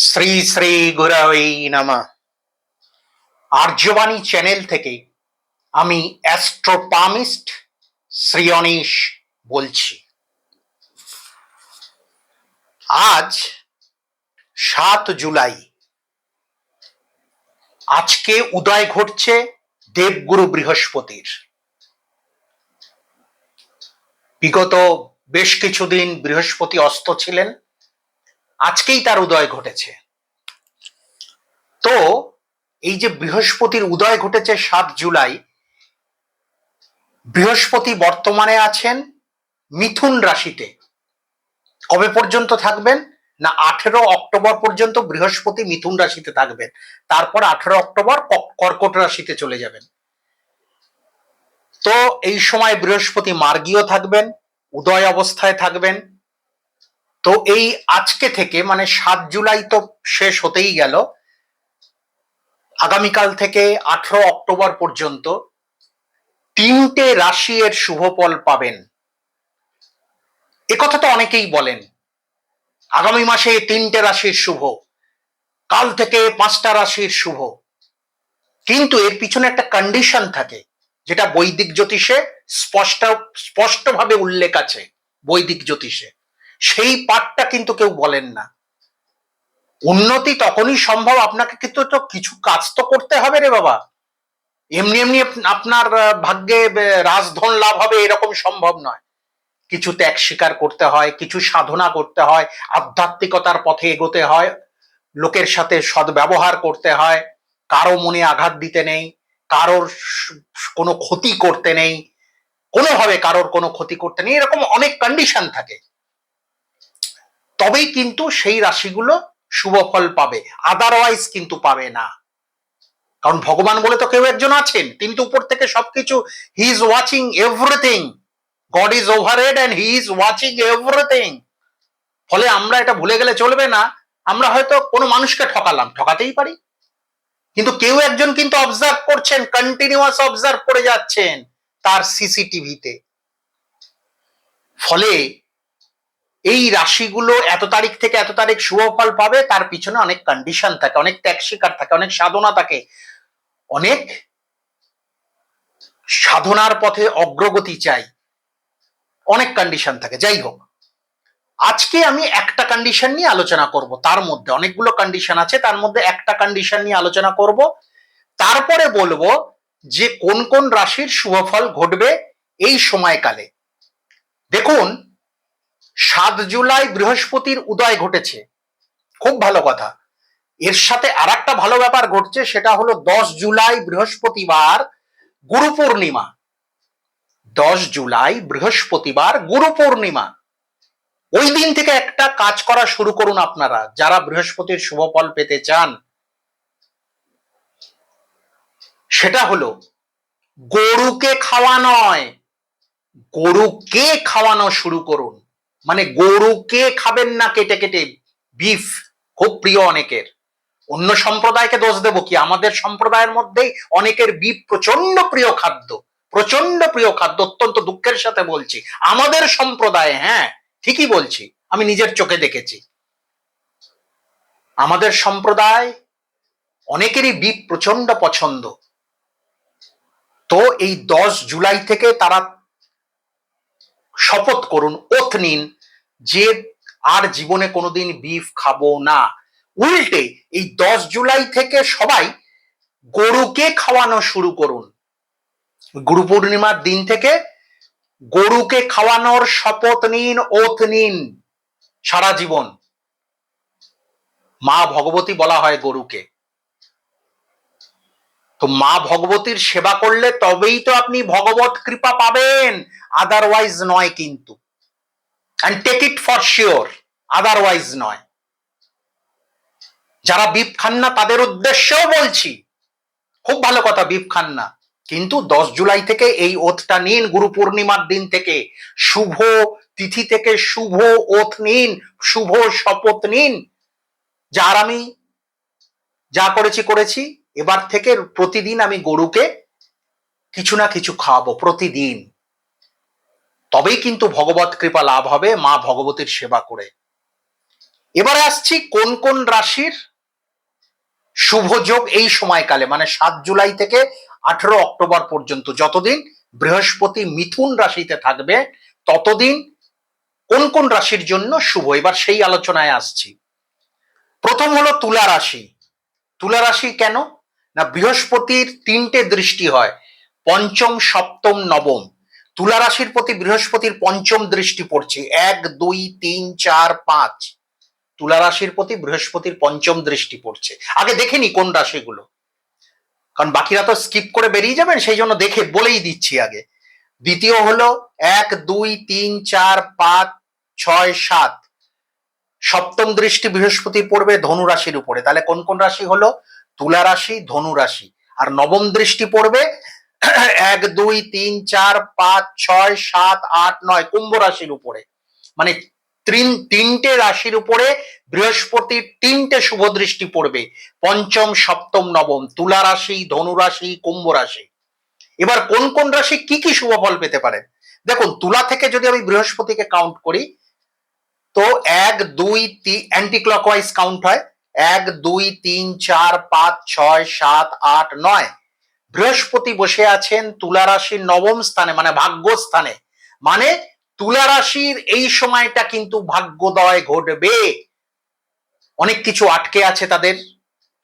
শ্রী শ্রী গুরবৈ নামা। আর্যবাণী চ্যানেল থেকে আমি অ্যাস্ট্রোপামিস্ট শ্রী অনীশ বলছি। আজ সাত জুলাই। আজকে উদয় ঘটছে দেবগুরু বৃহস্পতির। বিগত বেশ কিছুদিন বৃহস্পতি অস্ত ছিলেন। আজকেই তার উদয় ঘটেছে। তো এই যে বৃহস্পতির উদয় ঘটেছে সাত জুলাই, বৃহস্পতি বর্তমানে আছেন মিথুন রাশিতে। কবে পর্যন্ত থাকবেন? না, আঠেরো অক্টোবর পর্যন্ত বৃহস্পতি মিথুন রাশিতে থাকবেন। তারপর আঠেরো অক্টোবর কর্কট রাশিতে চলে যাবেন। তো এই সময় বৃহস্পতি মার্গীয় থাকবেন, উদয় অবস্থায় থাকবেন। তো এই আজকে থেকে মানে সাত জুলাই তো শেষ হতেই গেল, আগামীকাল থেকে আঠারো অক্টোবর পর্যন্ত তিনটে রাশি এর শুভ ফল পাবেন। কথা তো অনেকেই বলেন, আগামী মাসে তিনটে রাশির শুভ, কাল থেকে পাঁচটা রাশির শুভ। কিন্তু এর পিছনে একটা কন্ডিশন থাকে, যেটা বৈদিক জ্যোতিষে স্পষ্ট, স্পষ্টভাবে উল্লেখ আছে, বৈদিক জ্যোতিষে। সেই পাঠটা কিন্তু কেউ বলেন না। উন্নতি তখনই সম্ভব, আপনাকে কিন্তু তো কিছু কাজ তো করতে হবে রে বাবা। এমনি এমনি আপনার ভাগ্যে রাজধন লাভ হবে এরকম সম্ভব নয়। কিছু ত্যাগ স্বীকার করতে হয়, কিছু সাধনা করতে হয়, আধ্যাত্মিকতার পথে এগোতে হয়, লোকের সাথে সদ্ব্যবহার করতে হয়, কারও মনে আঘাত দিতে নেই, কারোর কোনো ক্ষতি করতে নেই, কোনোভাবে কারোর কোনো ক্ষতি করতে নেই, এরকম অনেক কন্ডিশন থাকে। তবেই কিন্তু সেই রাশিগুলো শুভ ফল পাবে আদারওয়াইজ কিন্তু পাবে না। কারণ ভগবান বলে তো কেউ একজন আছেন, তিনি তো উপর থেকে সবকিছু he is watching everything God is over head and he is watching everything ফলে আমরা এটা ভুলে গেলে চলবে না, আমরা হয়তো কোনো মানুষকে ঠকালাম, ঠকাতেই পারি। কিন্তু কেউ একজন কিন্তু অবজার্ভ করছেন কন্টিনিউয়াস অবজার্ভ করে যাচ্ছেন, তার সিসিটিভিতে ফলে এই রাশিগুলো এত তারিখ থেকে এত তারিখ শুভ ফল পাবে, তার পিছনে অনেক কন্ডিশন থাকে, অনেক ত্যাগ স্বীকার থাকে, অনেক সাধনা থাকে। অনেক সাধনার পথে অগ্রগতি চাই। অনেক কন্ডিশন থাকে, যাই হোক। আজকে আমি একটা কন্ডিশন নিয়ে আলোচনা করব, তার মধ্যে অনেকগুলো কন্ডিশন আছে, তার মধ্যে একটা কন্ডিশন নিয়ে আলোচনা করব। তারপরে বলব যে কোন কোন রাশির শুভফল ঘটবে এই সময়কালে। দেখুন সাত জুলাই বৃহস্পতির উদয় ঘটেছে। খুব ভালো কথা। এর সাথে আর একটা ভালো ব্যাপার ঘটছে, সেটা হলো দশ জুলাই বৃহস্পতিবার গুরু পূর্ণিমা দশ জুলাই বৃহস্পতিবার গুরু পূর্ণিমা ওই দিন থেকে একটা কাজ করা শুরু করুন আপনারা, যারা বৃহস্পতির শুভ ফল পেতে চান। সেটা হলো, গরুকে খাওয়া নয়, গরুকে খাওয়ানো শুরু করুন। মানে গরুকে খাবেন না কেটে কেটে বিফ খুব প্রিয় অনেকের। অন্য সম্প্রদায়কে দোষ দেবো কি? আমাদের সম্প্রদায়ের মধ্যেই অনেকের বিফ প্রচণ্ড প্রিয় খাদ্য প্রচণ্ড প্রিয় খাদ্য, অত্যন্ত দুঃখের সাথে বলছি। আমাদের সম্প্রদায়ে হ্যাঁ ঠিকই বলছি, আমি নিজের চোখে দেখেছি। আমাদের সম্প্রদায় অনেকেরই বিপ প্রচণ্ড পছন্দ। তো এই দশ জুলাই থেকে তারা শপথ করুন, ওথ নিন যে আর জীবনে কোনোদিন বিফ খাব না। উল্টে এই দশ জুলাই থেকে সবাই গরুকে খাওয়ানো শুরু করুন। গুরু পূর্ণিমার দিন থেকে গরুকে খাওয়ানোর শপথ নিন, ওথ নিন সারা জীবন। মা ভগবতী বলা হয় গরুকে। তো মা ভগবতীর সেবা করলে তবেই তো আপনি ভগবত কৃপা পাবেন আদারওয়াইজ নয় কিন্তু। And take it for sure otherwise নয়। যারা বিপ খান না, তাদের উদ্দেশ্যেও বলছি, খুব ভালো কথা বিপ খান না। কিন্তু দশ জুলাই থেকে এই ওথটা নিন, গুরু পূর্ণিমার দিন থেকে। শুভ তিথি থেকে শুভ ওথ নিন, শুভ শপথ নিন। যার আমি যা করেছি করেছি। এবার থেকে প্রতিদিন আমি গরুকে কিছু না কিছু খাওয়াবো, প্রতিদিন। তবেই কিন্তু ভগবত কৃপা লাভ হবে, মা ভগবতীর সেবা করে। এবারে আসছি কোন কোন রাশির শুভ যোগ এই সময়কালে মানে সাত জুলাই থেকে আঠেরো অক্টোবর পর্যন্ত। যতদিন বৃহস্পতি মিথুন রাশিতে থাকবে, ততদিন কোন কোন রাশির জন্য শুভ? এবার সেই আলোচনায় আসছি। প্রথম হলো তুলা রাশি। তুলা রাশি কেন? না, বৃহস্পতির তিনটে দৃষ্টি হয়, পঞ্চম, সপ্তম, নবম। তুলা রাশির প্রতি বৃহস্পতির পঞ্চম দৃষ্টি পড়ছে। এক, দুই, তিন, চার, পাঁচ। তুলা রাশির প্রতি বৃহস্পতির পঞ্চম দৃষ্টি পড়ছে। আগে দেখেনি কোন রাশিগুলো। কারণ বাকিরা তো স্কিপ করে বেরিয়ে যাবেন, সেই জন্য দেখে বলেই দিচ্ছি আগে। দ্বিতীয় হলো এক, দুই, তিন, চার, পাঁচ, ছয়, সাত। সপ্তম দৃষ্টি বৃহস্পতি পড়বে ধনু রাশির উপরে। তাহলে কোন কোন রাশি হলো? তুলা রাশি, ধনু রাশি। আর নবম দৃষ্টি পড়বে এক, দুই, তিন, চার, পাঁচ, ছয়, সাত, আট, নয়, কুম্ভ রাশির উপরে। মানে তিন, তিনটে রাশির উপরে বৃহস্পতির তিনটে শুভ দৃষ্টি পড়বে। পঞ্চম, সপ্তম, নবম, তুলা রাশি, ধনু রাশি, কুম্ভ রাশি। এবার কোন কোন রাশি কি কি শুভ ফল পেতে পারেন দেখুন, তুলা থেকে যদি আমি বৃহস্পতিকে কাউন্ট করি, তো এক, দুই তিন অ্যান্টি ক্লকওয়াইজ কাউন্ট হয়। এক, দুই, তিন, চার, পাঁচ, ছয়, সাত, আট, নয়। বৃহস্পতি বসে আছেন তুলা রাশির নবম স্থানে মানে ভাগ্য স্থানে। মানে তুলা রাশির এই সময়টা কিন্তু ভাগ্যোদয় ঘটবে। অনেক কিছু আটকে আছে তাদের।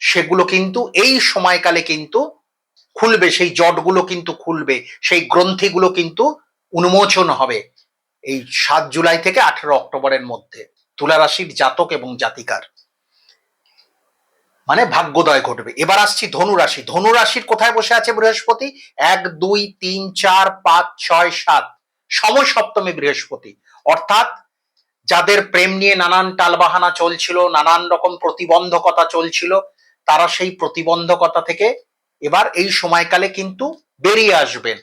সেগুলো কিন্তু এই সময়কালে কিন্তু খুলবে, সেই জটগুলো কিন্তু খুলবে, সেই গ্রন্থিগুলো কিন্তু উন্মোচন হবে এই সাত জুলাই থেকে আঠেরো অক্টোবরের মধ্যে। তুলা রাশির জাতক এবং জাতিকার। মানে ভাগ্যোদয় ঘটবে। এবার আসছি ধনু রাশি ধনু রাশির কোথায় বসে আছে বৃহস্পতি? এক, দুই, তিন, চার, পাঁচ, ছয়, সাত। সমসপ্তমী বৃহস্পতি। অর্থাৎ যাদের প্রেম নিয়ে নানান টালবাহানা চলছিল, নানান রকম প্রতিবন্ধকতা চলছিল, তারা সেই প্রতিবন্ধকতা থেকে এবার এই সময়কালে কিন্তু বেরিয়ে আসবেন।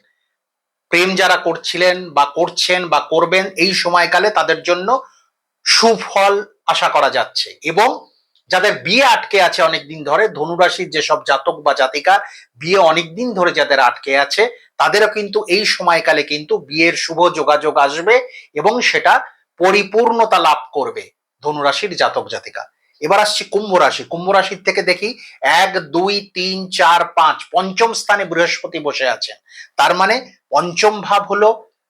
প্রেম যারা করছিলেন বা করছেন বা করবেন, এই সময়কালে তাদের জন্য সুফল আশা করা যাচ্ছে। এবং যাদের বিয়ে আটকে আছে অনেকদিন ধরে ধনুরাশির যেসব জাতক বা জাতিকা বিয়ে অনেকদিন ধরে যাদের আটকে আছে, তাদেরও কিন্তু এই সময়কালে কিন্তু বিয়ের শুভ যোগাযোগ আসবে এবং সেটা পরিপূর্ণতা লাভ করবে ধনুরাশির জাতক জাতিকা। এবার আসছি কুম্ভ রাশি। কুম্ভ রাশির থেকে দেখি এক, দুই, তিন, চার, পাঁচ, পঞ্চম স্থানে বৃহস্পতি বসে আছেন। তার মানে পঞ্চম ভাব হলো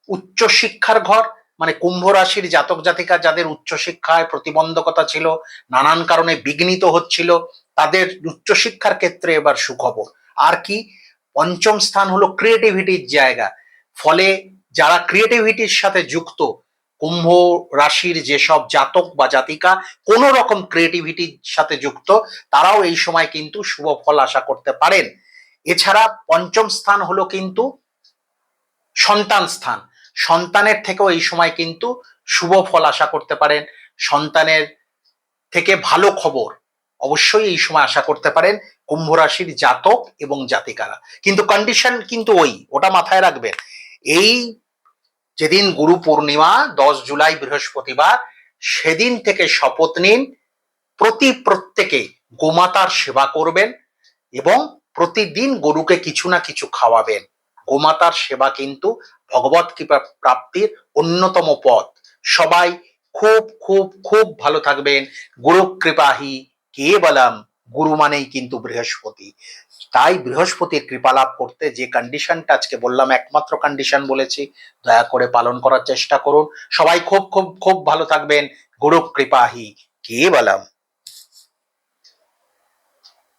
উচ্চ শিক্ষার ঘর মানে কুম্ভ রাশির জাতক জাতিকা যাদের উচ্চশিক্ষায় প্রতিবন্ধকতা ছিল, নানান কারণে বিঘ্নিত হচ্ছিল, তাদের উচ্চশিক্ষার ক্ষেত্রে এবার সুখবর। আর কি? পঞ্চম স্থান হলো ক্রিয়েটিভিটির জায়গা। ফলে যারা ক্রিয়েটিভিটির সাথে যুক্ত, কুম্ভ রাশির যেসব জাতক বা জাতিকা কোনো রকম ক্রিয়েটিভিটির সাথে যুক্ত, তারাও এই সময় কিন্তু শুভ ফল আশা করতে পারেন। এছাড়া পঞ্চম স্থান হলো কিন্তু সন্তান স্থান। সন্তানের থেকেও এই সময় কিন্তু শুভ ফল আশা করতে পারেন, সন্তানের থেকে ভালো খবর অবশ্যই এই সময় আশা করতে পারেন, কুম্ভ রাশির জাতক এবং জাতিকারা। কিন্তু কন্ডিশন কিন্তু ওই, ওটা মাথায় রাখবেন। এই যেদিন গুরু পূর্ণিমা, দশ জুলাই বৃহস্পতিবার, সেদিন থেকে শপথ নিন, প্রতি প্রত্যেকে গোমাতার সেবা করবেন এবং প্রতিদিন গরুকে কিছু না কিছু খাওয়াবেন। গোমাতার সেবা কিন্তু ভগবত কৃপা প্রাপ্তির অন্যতম পথ। সবাই খুব খুব খুব ভালো থাকবেন। গুরু কৃপাহি কে বলাম গুরু মানেই কিন্তু বৃহস্পতি। তাই বৃহস্পতির কৃপা লাভ করতে যে কন্ডিশনটা আজকে বললাম, একমাত্র কন্ডিশন বলেছি, দয়া করে পালন করার চেষ্টা করুন। সবাই খুব খুব খুব ভালো থাকবেন। গুরু কৃপাহি কে বলাম